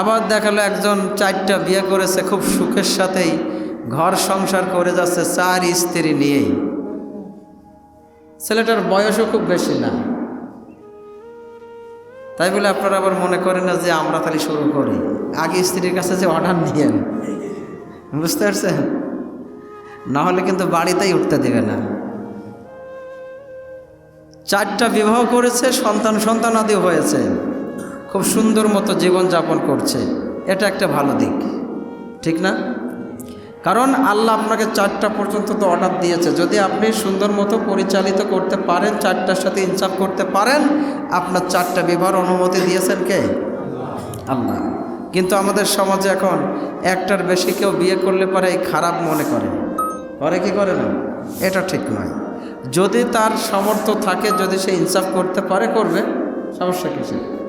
আবার দেখাল একজন চারটা বিয়ে করেছে, খুব সুখের সাথেই ঘর সংসার করে যাচ্ছে চার স্ত্রী নিয়েই। ছেলেটার বয়সও খুব বেশি না। তাই বলে আপনারা আবার মনে করেন না যে আমরা তাহলে শুরু করি। আগে স্ত্রীর কাছে যে অর্ডার নিয়েন, বুঝতে পারছেন? না হলে কিন্তু বাড়িতেই উঠতে দেবে না। চারটা বিবাহ করেছে, সন্তান সন্তান সন্তানাদি হয়েছে। খুব সুন্দর মতো জীবনযাপন করছে। এটা একটা ভালো দিক। ঠিক না? কারণ আল্লাহ আপনাকে চারটা পর্যন্ত তো অর্ডার দিয়েছে। যদি আপনি সুন্দর মতো পরিচালিত করতে পারেন, চারটার সাথে ইনসাফ করতে পারেন, আপনার চারটা বিবাহর অনুমতি দিয়েছেন কে? আল্লাহ। কিন্তু আমাদের সমাজে এখন একটার বেশি কেউ বিয়ে করলে পরে এই খারাপ মনে করে। করে কি করে না? এটা ঠিক নয়। যদি তার সামর্থ্য থাকে, যদি সে ইনসাফ করতে পারে, করবে। সমস্যা কিছু